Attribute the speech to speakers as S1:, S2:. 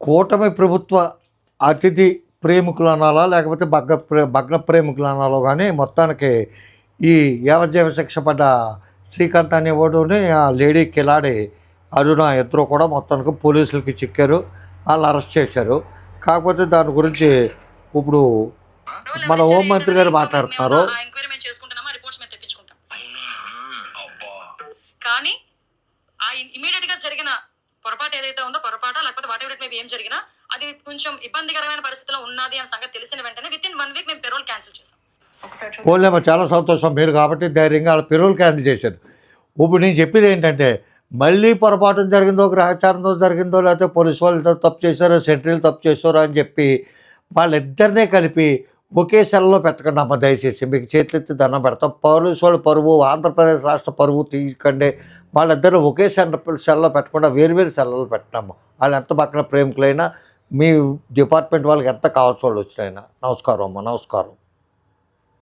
S1: కూటమి ప్రభుత్వ అతిథి ప్రేమికులు అనాలా లేకపోతే భగ్న ప్రే భగ్న ప్రేమికులు అనాలో కానీ మొత్తానికి ఈ యావజ్జీవ శిక్ష పడ్డ శ్రీకాంత్ అనేవాడుని ఆ లేడీ కిలాడి అరుణ ఇద్దరు కూడా మొత్తానికి పోలీసులకి చిక్కారు వాళ్ళు అరెస్ట్ చేశారు. కాకపోతే దాని గురించి ఇప్పుడు మన హోంమంత్రి గారు మాట్లాడుతున్నారు.
S2: కానీ ఆ ఇమీడియట్గా జరిగిన పొరపాటు ఏదైతే ఉందో పొరపాట లేకపోతే వాట్ ఎవర్ మేబీ ఏం జరిగినా అది కొంచెం ఇబ్బందికరమైన పరిస్థితిలో ఉన్నది అనే సంగతి తెలిసిన వెంటనే విత్ ఇన్ వన్ వీక్ మేము పెరోల్ క్యాన్సిల్ చేసాం
S1: పోలేమో చాలా సంతోషం మీరు కాబట్టి ధైర్యంగా వాళ్ళ పిల్లలు క్యాన్సిల్ చేశారు. ఇప్పుడు నేను చెప్పేది ఏంటంటే మళ్ళీ పొరపాటు జరిగిందో గ్రహచారంతో జరిగిందో లేకపోతే పోలీసు వాళ్ళు తప్పు చేశారో సెంట్రల్ తప్పు చేశారో అని చెప్పి వాళ్ళిద్దరినే కలిపి ఒకే సెల్లో పెట్టకండి అమ్మ దయచేసి. మీకు చేతులెత్తి దండం పెడతాం. పోలీసు వాళ్ళ పరువు ఆంధ్రప్రదేశ్ రాష్ట్ర పరువు తీయకండి. వాళ్ళిద్దరూ ఒకే సెల్ సెల్లో పెట్టకుండా వేరు వేరు సెల్లలో పెట్టినాము వాళ్ళు ఎంత పక్కన ప్రేమికులైనా మీ డిపార్ట్మెంట్ వాళ్ళకి ఎంత కావాల్సిన వాళ్ళు వచ్చినాయినా నమస్కారం అమ్మ నమస్కారం.